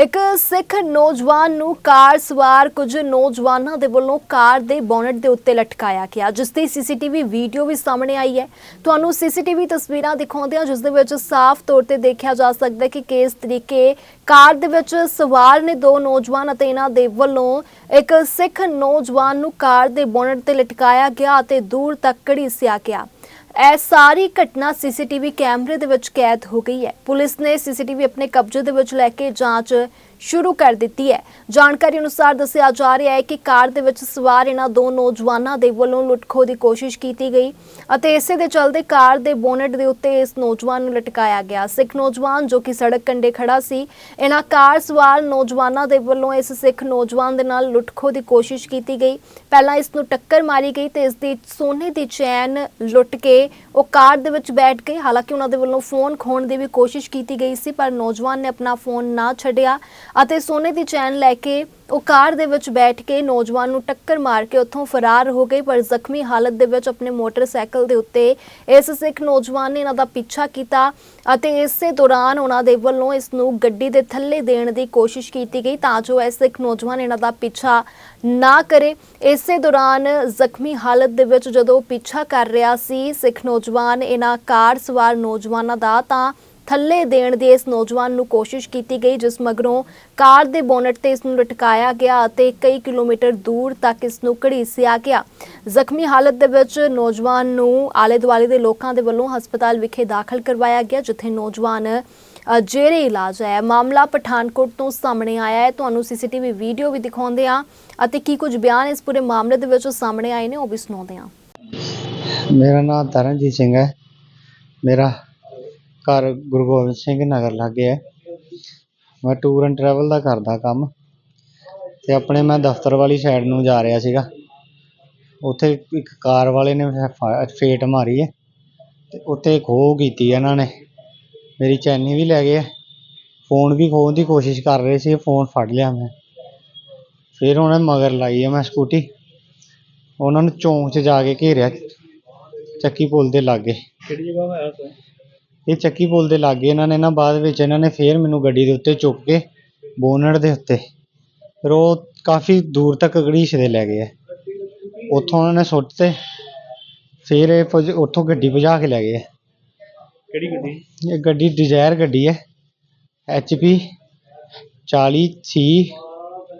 ਇੱਕ ਸਿੱਖ ਨੌਜਵਾਨ ਨੂੰ ਕਾਰ ਸਵਾਰ ਕੁਝ ਨੌਜਵਾਨਾਂ ਦੇ ਵੱਲੋਂ ਕਾਰ ਦੇ ਬੋਨਟ ਦੇ ਉੱਤੇ ਲਟਕਾਇਆ ਗਿਆ, ਜਿਸ ਦੀ ਸੀਸੀਟੀਵੀ ਵੀਡੀਓ ਵੀ ਸਾਹਮਣੇ ਆਈ ਹੈ। ਤੁਹਾਨੂੰ ਸੀਸੀਟੀਵੀ ਤਸਵੀਰਾਂ ਦਿਖਾਉਂਦੇ ਹਾਂ ਜਿਸ ਦੇ ਵਿੱਚ ਸਾਫ਼ ਤੌਰ ਤੇ ਦੇਖਿਆ ਜਾ ਸਕਦਾ ਹੈ ਕਿ ਕਿਸ ਤਰੀਕੇ ਕਾਰ ਦੇ ਵਿੱਚ ਸਵਾਰ ਨੇ ਦੋ ਨੌਜਵਾਨ ਅਤੇ ਇਹਨਾਂ ਦੇ ਵੱਲੋਂ ਇੱਕ ਸਿੱਖ ਨੌਜਵਾਨ ਨੂੰ ਕਾਰ ਦੇ ਬੋਨਟ ਤੇ ਲਟਕਾਇਆ ਗਿਆ ਅਤੇ ਦੂਰ ਤੱਕ ਘੜੀਸਿਆ ਗਿਆ। ਇਹ ਸਾਰੀ ਘਟਨਾ ਸੀਸੀਟੀਵੀ ਕੈਮਰੇ ਦੇ ਵਿੱਚ ਕੈਦ ਹੋ ਗਈ ਹੈ। ਪੁਲਿਸ ਨੇ ਸੀਸੀਟੀਵੀ ਆਪਣੇ ਕਬਜ਼ੇ ਦੇ ਵਿੱਚ ਲੈ ਕੇ ਜਾਂਚ ਸ਼ੁਰੂ ਕਰ ਦਿੱਤੀ ਹੈ। ਜਾਣਕਾਰੀ ਅਨੁਸਾਰ ਦੱਸਿਆ ਜਾ ਰਿਹਾ ਹੈ ਕਿ ਕਾਰ ਦੇ ਵਿੱਚ ਸਵਾਰ ਇਹਨਾਂ ਦੋ ਨੌਜਵਾਨਾਂ ਦੇ ਵੱਲੋਂ ਲੁੱਟਖੋ ਦੀ ਕੋਸ਼ਿਸ਼ ਕੀਤੀ ਗਈ ਅਤੇ ਇਸੇ ਦੇ ਚਲਦੇ ਕਾਰ ਦੇ ਬੋਨਟ ਦੇ ਉੱਤੇ ਇਸ ਨੌਜਵਾਨ ਨੂੰ ਲਟਕਾਇਆ ਗਿਆ। ਸਿੱਖ ਨੌਜਵਾਨ ਜੋ ਕਿ ਸੜਕ ਕੰਢੇ ਖੜਾ ਸੀ, ਇਹਨਾਂ ਕਾਰ ਸਵਾਰ ਨੌਜਵਾਨਾਂ ਦੇ ਵੱਲੋਂ ਇਸ ਸਿੱਖ ਨੌਜਵਾਨ ਦੇ ਨਾਲ ਲੁੱਟਖੋ ਦੀ ਕੋਸ਼ਿਸ਼ ਕੀਤੀ ਗਈ। ਪਹਿਲਾਂ ਇਸ ਨੂੰ ਟੱਕਰ ਮਾਰੀ ਗਈ ਤੇ ਇਸ ਦੀ ਸੋਨੇ ਦੀ ਚੈਨ ਲੁੱਟ ਕੇ ਉਹ ਕਾਰ ਦੇ ਵਿੱਚ ਬੈਠ ਗਏ। ਹਾਲਾਂਕਿ ਉਹਨਾਂ ਦੇ ਵੱਲੋਂ ਫੋਨ ਖੋਣ ਦੀ ਵੀ ਕੋਸ਼ਿਸ਼ ਕੀਤੀ ਗਈ ਸੀ, ਪਰ ਨੌਜਵਾਨ ਨੇ ਆਪਣਾ ਫੋਨ ਨਾ ਛੱਡਿਆ ਅਤੇ ਸੋਨੇ ਦੀ ਚੈਨ ਲੈ ਕੇ ਉਹ ਕਾਰ ਦੇ ਵਿੱਚ ਬੈਠ ਕੇ ਨੌਜਵਾਨ ਨੂੰ ਟੱਕਰ ਮਾਰ ਕੇ ਉੱਥੋਂ ਫਰਾਰ ਹੋ ਗਏ, ਪਰ ਜ਼ਖਮੀ ਹਾਲਤ ਦੇ ਵਿੱਚ ਆਪਣੇ ਮੋਟਰਸਾਈਕਲ ਦੇ ਉੱਤੇ ਇਸ ਸਿੱਖ ਨੌਜਵਾਨ ਨੇ ਇਹਨਾਂ ਦਾ ਪਿੱਛਾ ਕੀਤਾ ਅਤੇ ਇਸੇ ਦੌਰਾਨ ਉਹਨਾਂ ਦੇ ਵੱਲੋਂ ਇਸ ਨੂੰ ਗੱਡੀ ਦੇ ਥੱਲੇ ਦੇਣ ਦੀ ਕੋਸ਼ਿਸ਼ ਕੀਤੀ ਗਈ ਤਾਂ ਜੋ ਇਹ ਸਿੱਖ ਨੌਜਵਾਨ ਇਹਨਾਂ ਦਾ ਪਿੱਛਾ ਨਾ ਕਰੇ। ਇਸੇ ਦੌਰਾਨ ਜ਼ਖਮੀ ਹਾਲਤ ਦੇ ਵਿੱਚ ਜਦੋਂ ਪਿੱਛਾ ਕਰ ਰਿਹਾ ਸੀ ਸਿੱਖ ਨੌਜਵਾਨ ਇਹਨਾਂ ਕਾਰ ਸਵਾਰ ਨੌਜਵਾਨਾਂ ਦਾ ਤਾਂ ਥੱਲੇ ਦੇਣ ਦੀ ਇਸ ਨੌਜਵਾਨ ਨੂੰ ਕੋਸ਼ਿਸ਼ ਕੀਤੀ ਗਈ, ਜਿਸ ਮਗਰੋਂ ਕਾਰ ਦੇ ਬੋਨਟ ਤੇ ਇਸ ਨੂੰ ਲਟਕਾਇਆ ਗਿਆ ਅਤੇ ਕਈ ਕਿਲੋਮੀਟਰ ਦੂਰ ਤੱਕ ਇਸ ਨੂੰ ਘੜੀਸਿਆ ਗਿਆ। ਜ਼ਖਮੀ ਹਾਲਤ ਦੇ ਵਿੱਚ ਨੌਜਵਾਨ ਨੂੰ ਆਲੇ ਦੁਆਲੇ ਦੇ ਲੋਕਾਂ ਦੇ ਵੱਲੋਂ ਹਸਪਤਾਲ ਵਿਖੇ ਦਾਖਲ ਕਰਵਾਇਆ ਗਿਆ, ਜਿੱਥੇ ਨੌਜਵਾਨ ਜੇਰੇ ਇਲਾਜ ਹੈ। ਮਾਮਲਾ ਪਠਾਨਕੋਟ ਤੋਂ ਸਾਹਮਣੇ ਆਇਆ ਹੈ। ਤੁਹਾਨੂੰ ਸੀਸੀਟੀਵੀ ਵੀਡੀਓ ਵੀ ਦਿਖਾਉਂਦੇ ਆ ਅਤੇ ਕੀ ਕੁਝ ਬਿਆਨ ਇਸ ਪੂਰੇ ਮਾਮਲੇ ਦੇ ਵਿੱਚ ਸਾਹਮਣੇ ਆਏ ਨੇ ਉਹ ਵੀ ਸੁਣਾਉਂਦੇ ਆ ਮੇਰਾ ਨਾਮ ਤਰਨਜੀਤ ਸਿੰਘ ਹੈ। ਮੇਰਾ ਘਰ ਗੁਰੂ ਗੋਬਿੰਦ ਸਿੰਘ ਨਗਰ ਲਾਗੇ ਹੈ। ਮੈਂ ਟੂਰ ਐਂਡ ਟਰੈਵਲ ਦਾ ਕਰਦਾ ਕੰਮ ਅਤੇ ਆਪਣੇ ਮੈਂ ਦਫ਼ਤਰ ਵਾਲੀ ਸਾਈਡ ਨੂੰ ਜਾ ਰਿਹਾ ਸੀਗਾ। ਉੱਥੇ ਇੱਕ ਕਾਰ ਵਾਲੇ ਨੇ ਫੇਟ ਮਾਰੀ ਹੈ ਅਤੇ ਉੱਥੇ ਖੋਹ ਕੀਤੀ ਹੈ ਇਹਨਾਂ ਨੇ। ਮੇਰੀ ਚੈਨੀ ਵੀ ਲੈ ਗਏ ਫੋਨ ਵੀ ਖੋਹਣ ਦੀ ਕੋਸ਼ਿਸ਼ ਕਰ ਰਹੇ ਸੀ, ਫੋਨ ਫੜ ਲਿਆ ਮੈਂ। ਫਿਰ ਉਹਨੇ ਮਗਰ ਲਾਈ ਹੈ ਮੈਂ ਸਕੂਟੀ। ਉਹਨਾਂ ਨੂੰ ਚੌਂਕ 'ਚ ਜਾ ਕੇ ਘੇਰਿਆ, ਚੱਕੀ ਪੁਲ ਦੇ ਲਾਗੇ। ਕਿਹੜੀ ਜਗ੍ਹਾ ਹੋਇਆ ਇਹ ਚੱਕੀ ਪੁਲ ਦੇ ਲਾਗੇ ਇਹਨਾਂ ਨੇ ਨਾ ਬਾਅਦ ਵਿੱਚ ਇਹਨਾਂ ਨੇ ਫੇਰ ਮੈਨੂੰ ਗੱਡੀ ਦੇ ਉੱਤੇ ਚੁੱਕ ਕੇ ਬੋਨਟ ਦੇ ਉੱਤੇ। ਫਿਰ ਉਹ ਕਾਫੀ ਦੂਰ ਤੱਕ ਘੜੀਸਦੇ ਲੈ ਗਏ ਉੱਥੋਂ ਉਹਨਾਂ ਨੇ ਸੁੱਟ ਤੇ ਫਿਰ ਇਹ ਭਜ- ਉੱਥੋਂ ਗੱਡੀ ਭਜਾ ਕੇ ਲੈ ਗਏ। ਕਿਹੜੀ ਗੱਡੀ? ਇਹ ਗੱਡੀ ਡਿਜ਼ਾਇਰ ਗੱਡੀ ਹੈ HP 40 C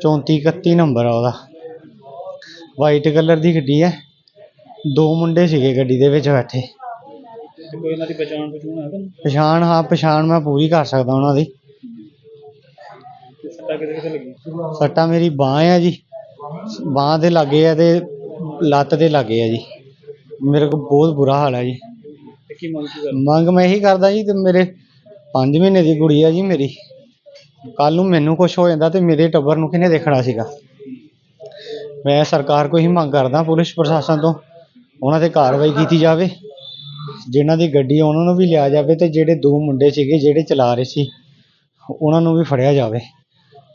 34 31 ਨੰਬਰ ਆ ਉਹਦਾ। ਵਾਈਟ ਕਲਰ ਦੀ ਗੱਡੀ ਹੈ ਦੋ ਮੁੰਡੇ ਸੀਗੇ ਗੱਡੀ ਦੇ ਵਿੱਚ ਬੈਠੇ। ਤੇ ਕੋਈ ਇਹਨਾਂ ਦੀ ਪਛਾਣ ਪਛੂਣ ਹੈ ਤੁਹਾਨੂੰ? ਪਛਾਣ ਹਾਂ ਪਛਾਣ ਮੈਂ ਪੂਰੀ ਕਰ ਸਕਦਾ ਉਹਨਾਂ ਦੀ। ਸੱਟਾਂ ਕਿਤੇ ਕਿਤੇ ਲੱਗੀ ਸੱਟਾ ਮੇਰੀ ਬਾਂਹ ਆ ਜੀ। ਬਾਂਹ ਦੇ ਲਾਗੇ ਆ ਤੇ ਲੱਤ ਦੇ ਲਾਗੇ ਆ ਜੀ। ਮੇਰੇ ਕੋਲ ਬਹੁਤ ਬੁਰਾ ਹਾਲ ਹੈ ਜੀ। ਤੇ ਕੀ ਮੰਗ ਕੀ ਕਰ ਮੰਗ ਮੈਂ ਇਹੀ ਕਰਦਾ ਜੀ ਤੇ ਮੇਰੇ 5 ਮਹੀਨੇ ਦੀ ਕੁੜੀ ਆ ਜੀ ਮੇਰੀ। ਕੱਲ ਨੂੰ ਮੈਨੂੰ ਕੁਝ ਹੋ ਜਾਂਦਾ ਤੇ ਮੇਰੇ ਟੱਬਰ ਨੂੰ ਕਿਹਨੇ ਦੇਖਣਾ ਸੀਗਾ? ਮੈਂ ਸਰਕਾਰ ਕੋਲ ਹੀ ਮੰਗ ਕਰਦਾ ਪੁਲਿਸ ਪ੍ਰਸ਼ਾਸਨ ਤੋਂ। ਉਹਨਾਂ ਤੇ ਕਾਰਵਾਈ ਕੀਤੀ ਜਾਵੇ। ਜਿਨ੍ਹਾਂ ਦੀ ਗੱਡੀ ਉਹਨਾਂ ਨੂੰ ਵੀ ਲਿਆ ਜਾਵੇ ਤੇ ਜਿਹੜੇ ਦੋ ਮੁੰਡੇ ਸੀਗੇ ਜਿਹੜੇ ਚਲਾ ਰਹੇ ਸੀ, ਉਹਨਾਂ ਨੂੰ ਵੀ ਫੜਿਆ ਜਾਵੇ।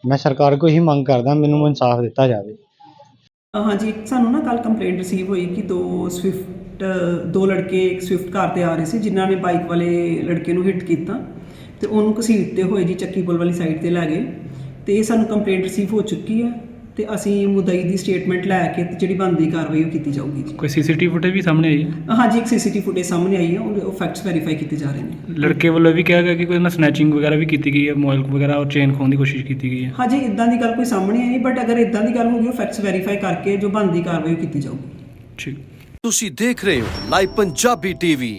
ਮੈਂ ਸਰਕਾਰ ਕੋਲ ਹੀ ਮੰਗ ਕਰਦਾ, ਮੈਨੂੰ ਇਨਸਾਫ ਦਿੱਤਾ ਜਾਵੇ। ਹਾਂਜੀ, ਸਾਨੂੰ ਨਾ ਕੱਲ ਕੰਪਲੇਂਟ ਰਿਸੀਵ ਹੋਈ ਕਿ ਦੋ ਸਵਿਫਟ ਦੋ ਲੜਕੇ ਇੱਕ ਸਵਿਫਟ ਕਾਰ ਤੇ ਆ ਰਹੇ ਸੀ, ਜਿਨ੍ਹਾਂ ਨੇ ਬਾਈਕ ਵਾਲੇ ਲੜਕੇ ਨੂੰ ਹਿੱਟ ਕੀਤਾ ਤੇ ਉਹਨੂੰ ਘਸੀਟਦੇ ਹੋਏ ਜੀ ਚੱਕੀ ਪੁਲ ਵਾਲੀ ਸਾਈਡ ਤੇ ਲੈ ਗਏ। ਤੇ ਇਹ ਸਾਨੂੰ ਕੰਪਲੇਂਟ ਰਿਸੀਵ ਹੋ ਚੁੱਕੀ ਹੈ। ਤੇ ਅਸੀਂ ਮੁਦਈ ਦੀ ਸਟੇਟਮੈਂਟ ਲੈ ਕੇ ਤੇ ਜਿਹੜੀ ਬਣਦੀ ਕਾਰਵਾਈ ਉਹ ਕੀਤੀ ਜਾਊਗੀ ਜੀ। ਕੋਈ ਸੀਸੀਟੀਵੀ ਫੁਟੇਜ ਵੀ ਸਾਹਮਣੇ ਆਈ? ਹੈ ਹਾਂਜੀ ਇੱਕ ਸੀਸੀਟੀਵੀ ਫੁਟੇਜ ਸਾਹਮਣੇ ਆਈ ਹੈ ਉਹ ਫੈਕਟਸ ਵੈਰੀਫਾਈ ਕੀਤੇ ਜਾ ਰਹੇ ਨੇ। ਲੜਕੇ ਵੱਲੋਂ ਵੀ ਕਿਹਾ ਗਿਆ ਕਿ ਕੋਈ ਨਾ ਸਨੈਚਿੰਗ ਵਗੈਰਾ ਵੀ ਕੀਤੀ ਗਈ ਹੈ ਮੋਬਾਈਲ ਵਗੈਰਾ ਔਰ ਚੇਨ ਖੋਣ ਦੀ ਕੋਸ਼ਿਸ਼ ਕੀਤੀ ਗਈ ਹੈ। ਹਾਂਜੀ ਇਦਾਂ ਦੀ ਗੱਲ ਕੋਈ ਸਾਹਮਣੇ ਆਈ ਨਹੀਂ ਬਟ ਅਗਰ ਇਦਾਂ ਦੀ ਗੱਲ ਹੋਊਗੀ ਉਹ ਫੈਕਟਸ ਵੈਰੀਫਾਈ ਕਰਕੇ ਜੋ ਬਣਦੀ ਕਾਰਵਾਈ ਉਹ ਕੀਤੀ ਜਾਊਗੀ। ਠੀਕ। ਤੁਸੀਂ ਦੇਖ ਰਹੇ ਹੋ ਲਾਈਵ ਪੰਜਾਬੀ ਟੀਵੀ